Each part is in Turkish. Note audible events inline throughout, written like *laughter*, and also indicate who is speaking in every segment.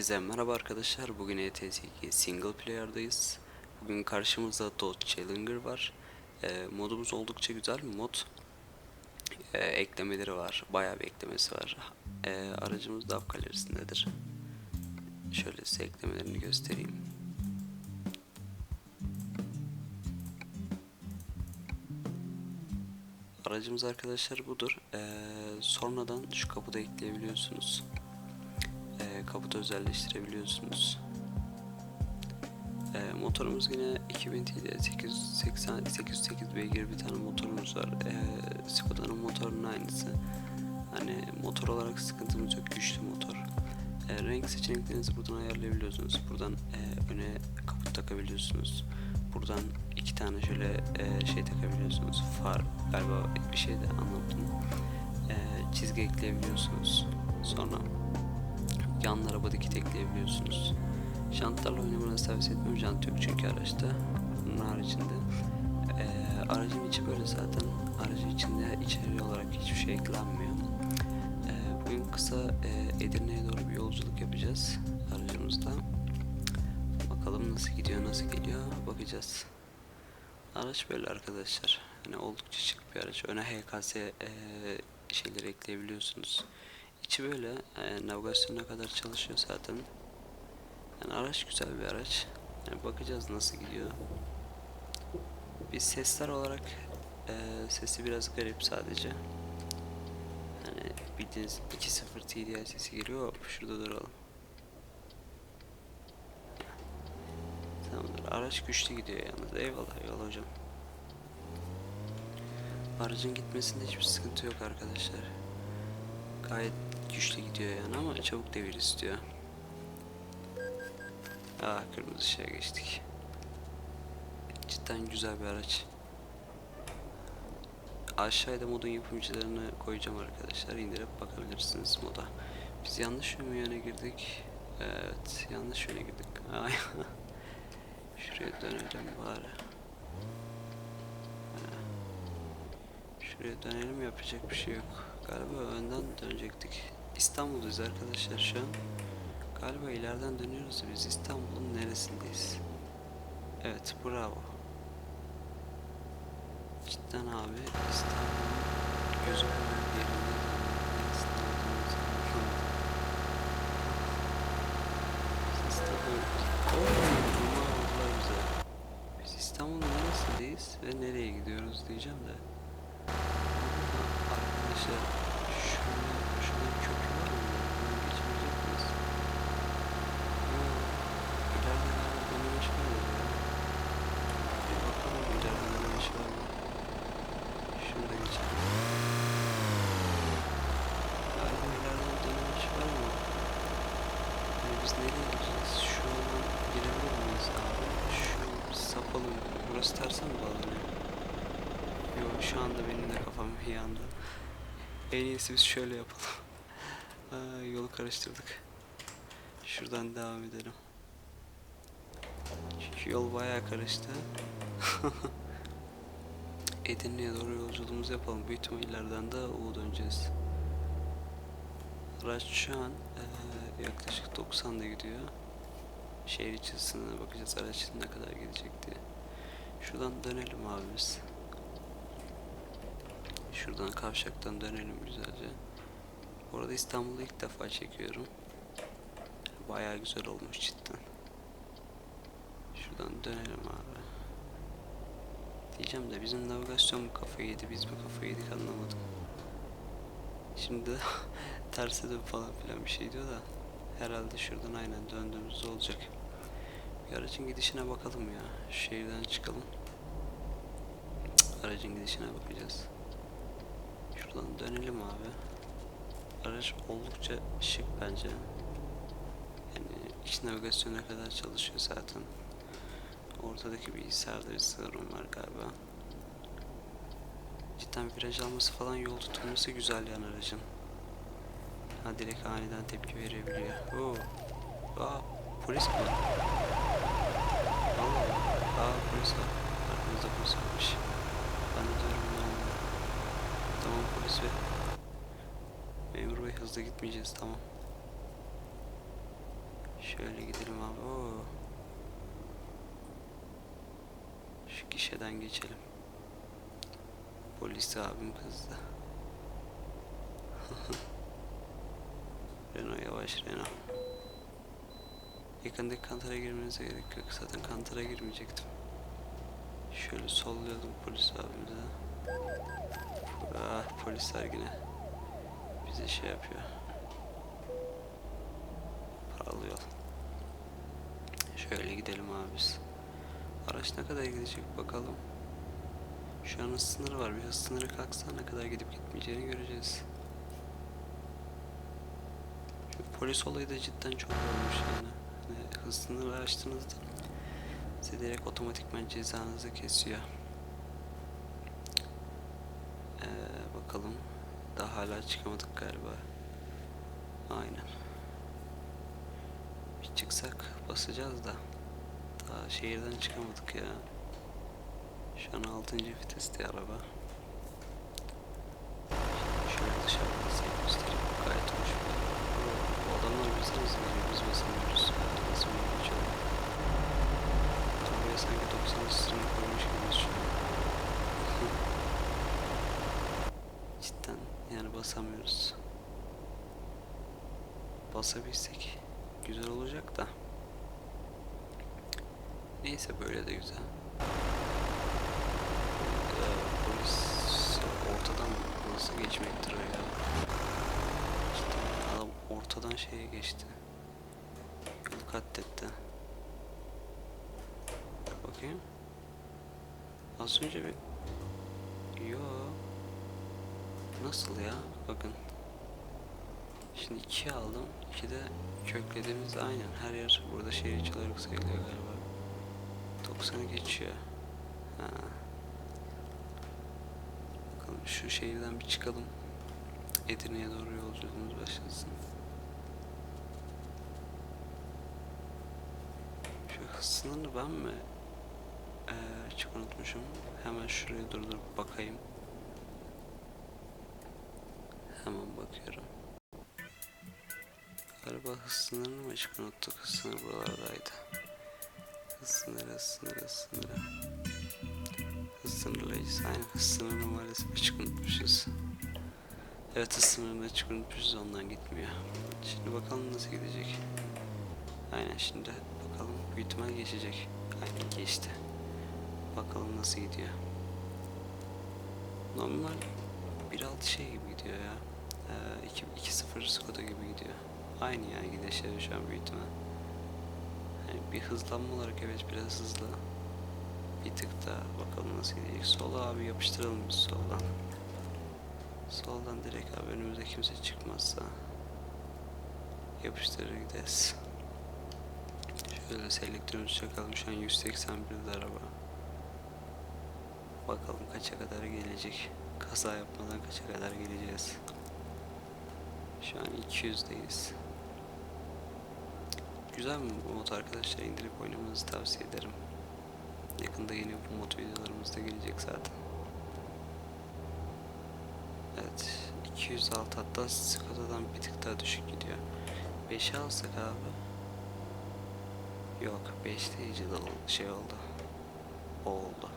Speaker 1: Herkese merhaba arkadaşlar. Bugün E ETS2 single player'dayız. Bugün karşımızda Dodge Challenger var. Ee, modumuz oldukça güzel bir mod. Ee, eklemeleri var. Bayağı bir eklemesi var. Ee, aracımız da app galerisindedir. Şöyle size eklemelerini göstereyim. Aracımız arkadaşlar budur. Ee, sonradan şu kapıda ekleyebiliyorsunuz e, kaputu özelleştirebiliyorsunuz. E, motorumuz yine 2000 TL 880 808 beygir bir tane motorumuz var. E, Skoda'nın motorunun aynısı. Hani motor olarak sıkıntımız yok. Güçlü motor. E, renk seçeneklerinizi buradan ayarlayabiliyorsunuz. Buradan e, öne kaput takabiliyorsunuz. Buradan iki tane şöyle e, şey takabiliyorsunuz. Far galiba bir şey de anlattım. E, çizgi ekleyebiliyorsunuz. Sonra yanlara body kit ekleyebiliyorsunuz. Jantlarla oynamanızı tavsiye etmem. Jant yok çünkü araçta. Bunun haricinde. Ee, aracın içi böyle zaten. Aracın içinde içeri olarak hiçbir şey eklenmiyor. Ee, bugün kısa e, Edirne'ye doğru bir yolculuk yapacağız aracımızda. Bakalım nasıl gidiyor, nasıl geliyor bakacağız. Araç böyle arkadaşlar. Hani oldukça şık bir araç. Öne HKS e, şeyleri ekleyebiliyorsunuz. İçi böyle e, navigasyona kadar çalışıyor zaten. Yani araç güzel bir araç. Yani bakacağız nasıl gidiyor. Bir sesler olarak e, sesi biraz garip sadece. Yani bildiğiniz 2.0 TDI sesi geliyor. Şurada duralım. Tamamdır. Araç güçlü gidiyor yalnız. Eyvallah eyvallah hocam. Aracın gitmesinde hiçbir sıkıntı yok arkadaşlar. Gayet güçlü gidiyor yani ama çabuk devir istiyor. Aa kırmızı ışığa geçtik. Cidden güzel bir araç. Aşağıda modun yapımcılarını koyacağım arkadaşlar. İndirip bakabilirsiniz moda. Biz yanlış mı yöne girdik? Evet yanlış yöne girdik. Ay. *laughs* Şuraya dönelim bari. Ha. Şuraya dönelim yapacak bir şey yok. Galiba önden dönecektik. İstanbul'dayız arkadaşlar şu an. Galiba ileriden dönüyoruz. Biz İstanbul'un neresindeyiz? Evet bravo. Cidden abi İstanbul'un gözükmeyen yerinde İstanbul... Oo, bunlar İstanbul'un neresindeyiz ve nereye gidiyoruz diyeceğim de. Arkadaşlar şöyle şurada köprü var mı? Buradan geçebilecek miyiz? Yok. İleride galiba dönemiş var mı ya? Bir bakalım ileride dönemiş var mı? Şurada geçelim. Galiba ileride dönemiş var mı? Yani biz nereye gideceğiz? Şu an girebilir miyiz abi? Sapalım. Burası terse mi bağlanıyor? Yok şu anda benim de kafam yandı. En iyisi biz şöyle yapalım. *laughs* Aa, yolu karıştırdık. Şuradan devam edelim. Çünkü yol bayağı karıştı. *laughs* Edirne'ye doğru yolculuğumuzu yapalım. Büyük ihtimallerden de U döneceğiz. Araç şu an eee, yaklaşık 90'da gidiyor. Şehir içi sınırına bakacağız araç ne kadar gidecek diye. Şuradan dönelim abi biz. Şuradan kavşaktan dönelim güzelce. Bu arada İstanbul'u ilk defa çekiyorum. Bayağı güzel olmuş cidden. Şuradan dönelim abi. Diyeceğim de bizim navigasyon mu kafayı yedi biz mi kafayı yedik anlamadım. Şimdi *laughs* terse dön falan filan bir şey diyor da herhalde şuradan aynen döndüğümüzde olacak. Aracın gidişine bakalım ya. Şehirden çıkalım. Aracın gidişine bakacağız. Şuradan dönelim abi. Araç oldukça şık bence. Yani iç navigasyona kadar çalışıyor zaten. Ortadaki bilgisayarda bir sorun var galiba. Cidden viraj alması falan yol tutulması güzel yani aracın. Ha direkt aniden tepki verebiliyor. Oo. Aa polis mi? Allah. Aa polis var. Arkamızda polis varmış. Ben de diyorum oldu? Tamam polis bey. Memur bey hızlı gitmeyeceğiz tamam. Şöyle gidelim abi. Oo. Şu gişeden geçelim. Polis abim kızdı. *laughs* Renault yavaş Renault. Yakındaki kantara girmenize gerek yok. Zaten kantara girmeyecektim. Şöyle solluyordum polis abimize. Ah polisler yine bize şey yapıyor. Paralı yol. Şöyle gidelim abi biz. Araç ne kadar gidecek bakalım. Şu an hız sınırı var. Bir sınırı kalksa ne kadar gidip gitmeyeceğini göreceğiz. Şu polis olayı da cidden çok olmuş yani. Hız sınırı açtığınızda size direkt otomatikman cezanızı kesiyor. Ee, bakalım. Daha hala çıkamadık galiba. Aynen. Bir çıksak basacağız da. Daha şehirden çıkamadık ya. Şu an 6. viteste araba. Şöyle dışarıdan size göstereyim. Gayet hoş bir araba. Bu adamlar bize hızlı geliyor. Biz basamıyoruz. Nasıl bir geçiyor? Arabaya sanki 90 sınırı koymuş gibiyiz şu an. Cidden yani basamıyoruz. Basabilsek güzel olacak da. Neyse böyle de güzel. Ee, polis ortadan nasıl geçmektir ya? Cidden adam ortadan şeye geçti. Yolu katletti. Bakayım. Az önce bir... Yo. Nasıl ya? Bakın. Şimdi 2 aldım. 2 de köklediğimiz aynen her yer burada şehir içi olarak sayılıyor galiba. 90'ı geçiyor. Ha. Bakalım şu şehirden bir çıkalım. Edirne'ye doğru yolculuğumuz başlasın. Şu hız ben mi ee, çok unutmuşum. Hemen şuraya durdurup bakayım. Hemen bakıyorum. Galiba hız sınırını mı açık unuttuk? Hız sınırı buralardaydı. Hız sınırı, hız sınırı, hız sınırı. Hız sınırlayıcısı. Aynen hız sınırını maalesef açık unutmuşuz. Evet hız sınırını açık unutmuşuz ondan gitmiyor. Şimdi bakalım nasıl gidecek. Aynen şimdi bakalım büyük ihtimal geçecek. Aynen geçti. Bakalım nasıl gidiyor. Normal 1.6 şey gibi gidiyor ya. Ee, 2.0 Skoda gibi gidiyor. Aynı yani gidişleri şu an büyük ihtimal. Yani bir hızlanma olarak evet biraz hızlı. Bir tık daha bakalım nasıl gidecek. Sola abi yapıştıralım biz soldan. Soldan direkt abi önümüze kimse çıkmazsa yapıştırır gideriz. Şöyle selektörümüzü çakalım. Şu an 181'de araba. Bakalım kaça kadar gelecek. Kaza yapmadan kaça kadar geleceğiz. Şu an 200'deyiz. Güzel bir mod arkadaşlar. indirip oynamanızı tavsiye ederim. Yakında yeni bu mod videolarımız da gelecek zaten. Evet. 206 hatta Skoda'dan bir tık daha düşük gidiyor. 5'e alsak abi. Yok 5'te iyice şey oldu. O oldu.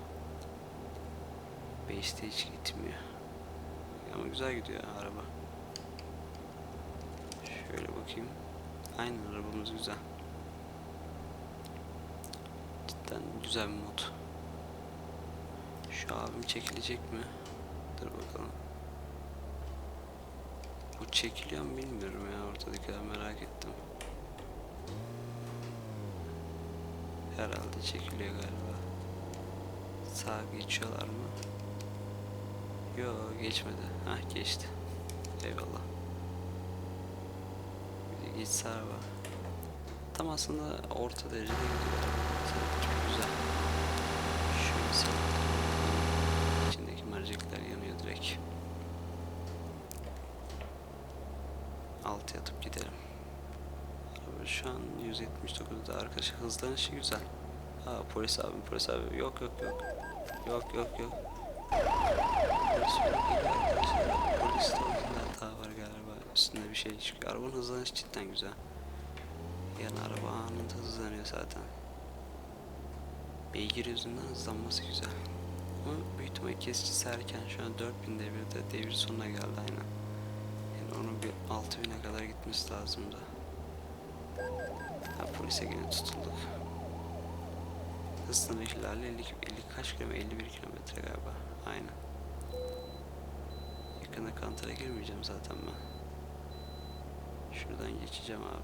Speaker 1: 5'te hiç gitmiyor. Ama güzel gidiyor araba. Şöyle bakayım. Aynen arabamız güzel. Cidden güzel bir mod. Şu abim çekilecek mi? Dur bakalım. Bu çekiliyor mu bilmiyorum ya ortadakiler merak ettim. Herhalde çekiliyor galiba. Sağa geçiyorlar mı? Yo geçmedi. Hah geçti. Eyvallah. Geçse araba. Tam aslında orta derecede gidiyor. Çok güzel. Şu mesela. İçindeki mercekler yanıyor direkt. Alt yatıp gidelim. Araba şu an 179'da arkadaşlar hızlanışı güzel. Ha polis abi polis abi yok yok yok. Yok yok yok. Polis hata var galiba. Üstünde bir şey çıkıyor. Arabanın hızlanışı cidden güzel. Yani araba anında hızlanıyor zaten. Beygir yüzünden hızlanması güzel. Ama büyük ihtimal kesicisi erken. Şu an 4000 devirde devir sonuna geldi aynen. Yani onun bir 6000'e kadar gitmesi lazımdı. Ha, polise yine tutulduk. Hız ihlali 50, 50 kaç kilometre? 51 kilometre galiba. Aynen. Yakında kantara girmeyeceğim zaten ben. Şuradan geçeceğim abi.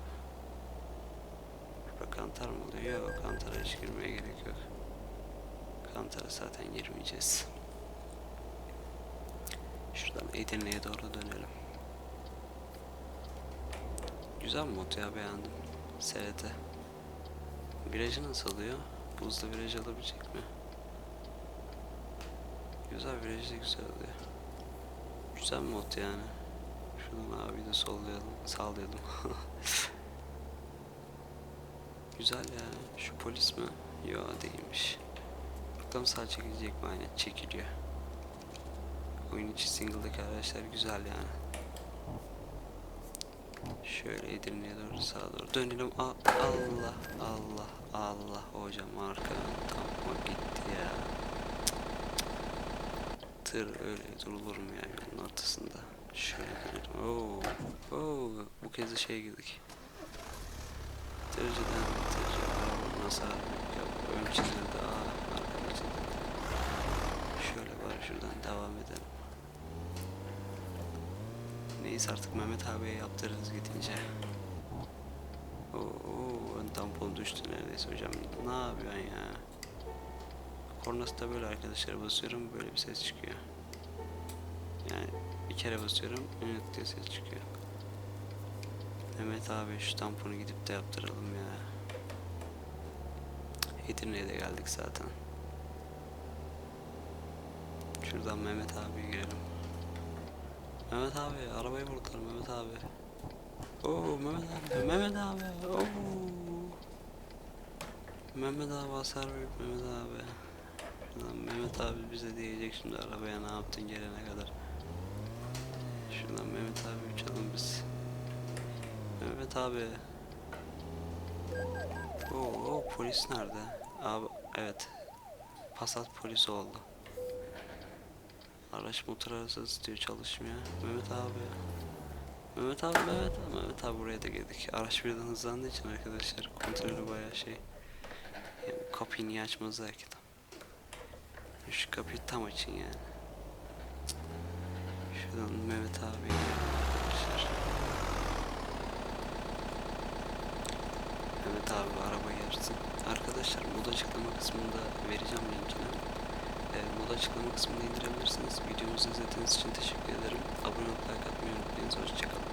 Speaker 1: Burada kantar mı oluyor? Yok kantara hiç girmeye gerek yok. Kantara zaten girmeyeceğiz. Şuradan Edirne'ye doğru dönelim. Güzel mod ya beğendim. SRT. Virajı nasıl alıyor? Bu hızda viraj alabilecek mi? Güzel virajı da güzel alıyor. Güzel mod yani. Şuradan abi de sollayalım, sağlayalım. *laughs* Güzel ya. Şu polis mi? Yo değilmiş. Bakalım sağ çekilecek mi? Aynen çekiliyor. Oyun içi single'daki araçlar güzel yani. Şöyle Edirne'ye doğru sağa doğru dönelim. A- Allah Allah Allah hocam arkadan tam gitti ya. Tır öyle durulur mu ya yolun ortasında? Şöyle dönelim. Oo, oo, bu kez de şeye girdik. Tırcıdan tırcı nasıl ön çizildi aa arka çizildi. Şöyle var şuradan devam edelim. Neyse artık Mehmet abiye yaptırırız gidince. Oo ön tampon düştü neredeyse hocam. Ne yapıyorsun ya? Kornası da böyle arkadaşlar basıyorum böyle bir ses çıkıyor. Kere basıyorum ünlük diye ses çıkıyor. Mehmet abi şu tamponu gidip de yaptıralım ya. Edirne'ye de geldik zaten. Şuradan Mehmet abiye girelim. Mehmet abi arabayı vurdular Mehmet abi. Oo Mehmet abi Mehmet abi. Oo. Mehmet abi hasar büyük Mehmet abi. Şuradan Mehmet abi bize diyecek şimdi arabaya ne yaptın gelene kadar. Mehmet abi uçalım biz. Mehmet abi. Oo, oo, polis nerede? Abi evet. Passat polis oldu. Araç motor arası istiyor çalışmıyor. Mehmet abi. Mehmet abi Mehmet abi Mehmet abi buraya da girdik. Araç birden hızlandığı için arkadaşlar kontrolü bayağı şey. Yani kapıyı niye açmazlar ki tam. Şu kapıyı tam açın yani. Şuradan Mehmet abi. Mehmet abi araba yarısı. Arkadaşlar mod açıklama kısmında vereceğim linkini. E, mod açıklama kısmında indirebilirsiniz. Videomuzu izlediğiniz için teşekkür ederim. Abone olup like atmayı unutmayın. Hoşçakalın.